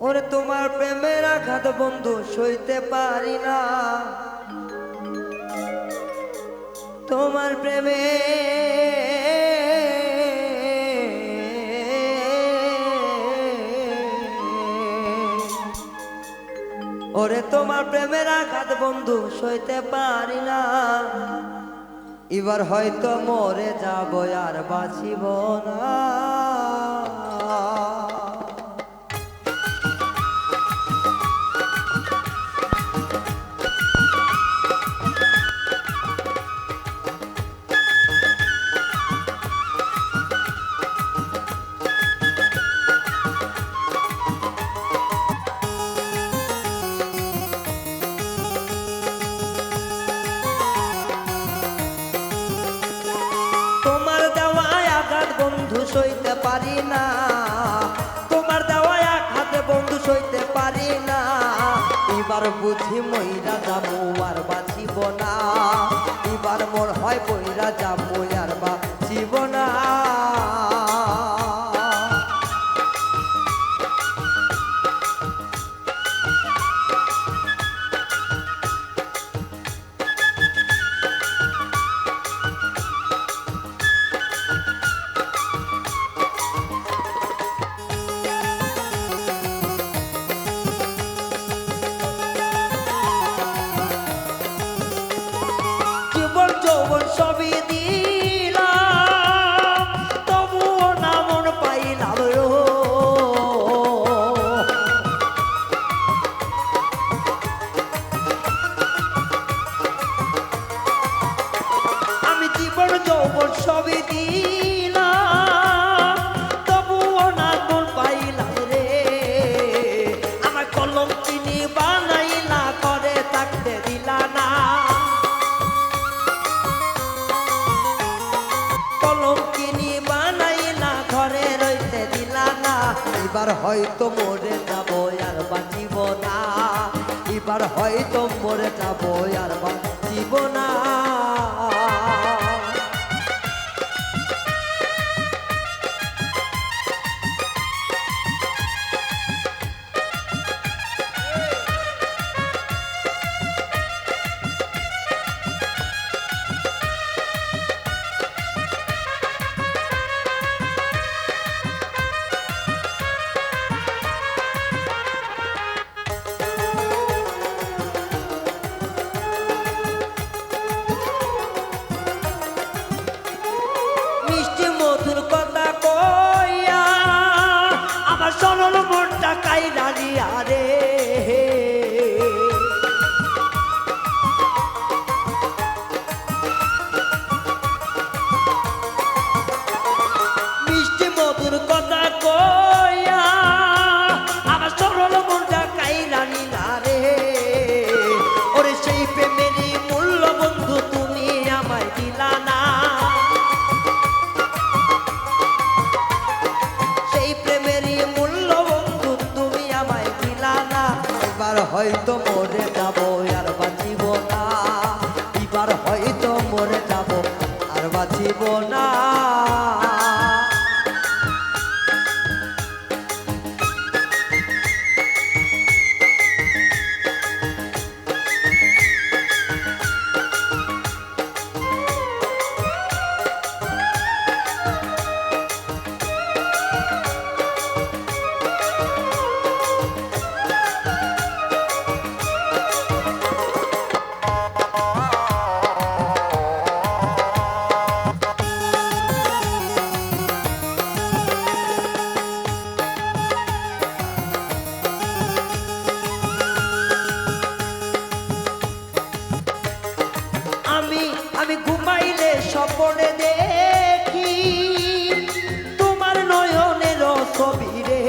ওরে, তোমার প্রেমের আঘাত বন্ধু সইতে পারি না। তোমার প্রেমে ওরে, তোমার প্রেমের আঘাত বন্ধু সইতে পারি না। এবার হয়তো মরে যাব আর বাঁচিব না। পারি না। তোমার দেওয়া এক হাতে বন্ধু সইতে পারি না। এবার বুঝি মহিলা যাব আর বাঁচিব না। এবার মোর হয় বইরা যাব আর বাঁচিব না। এবার হয়তো মরে যাব আর বাঁচিব না। এবার হয়তো মরে যাব আর বাঁচিব না। হয়তো মরে যাব আর বাঁচিব না। এবার হয়তো মরে যাব আর বাঁচিব না। আমি ঘুমাইলে স্বপনে দেখি তোমার নয়নের ছবি রে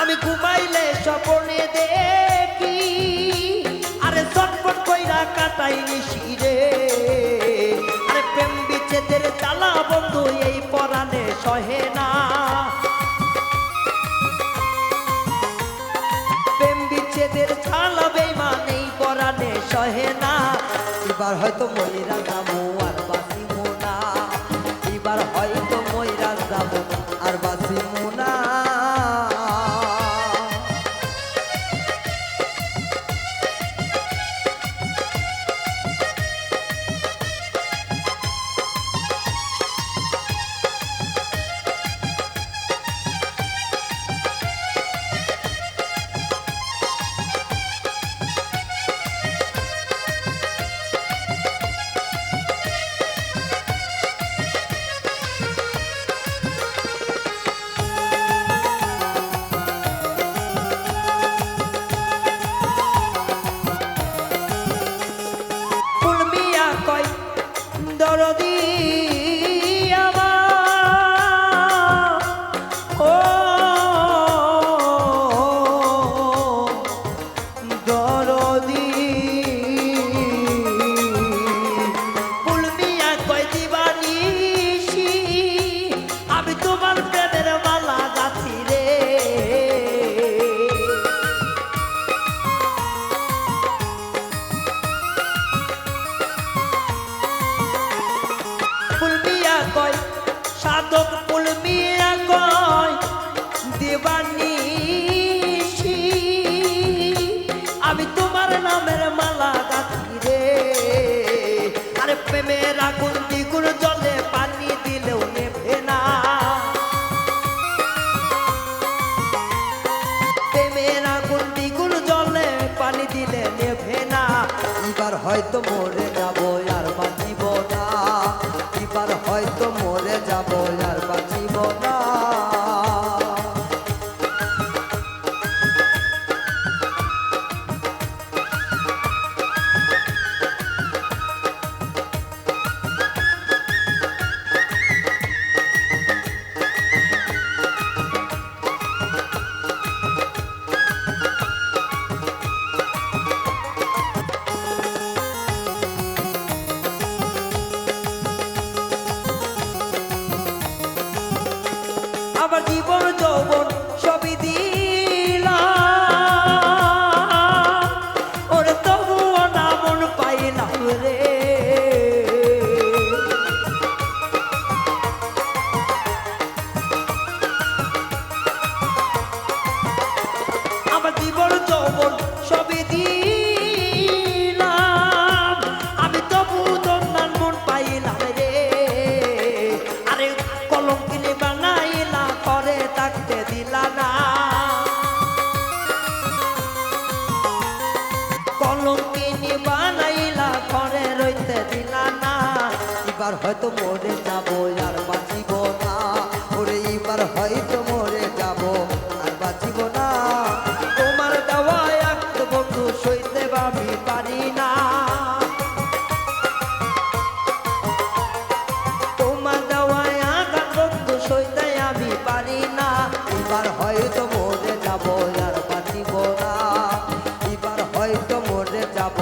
আমি ঘুমাইলে স্বপনে দেখি, আরে চটপট কইরা কাটাই নিশিরে আরে প্রেম বিচ্ছেদের জ্বালা বন্ধু, এই পরাণে সহে না। আর হয়তো মনিরা cuando যৌবন সবই কলঙ্কিনি বানাইলা করে রইতে দিলা না। এবার হয়তো মরে যাব আর যাব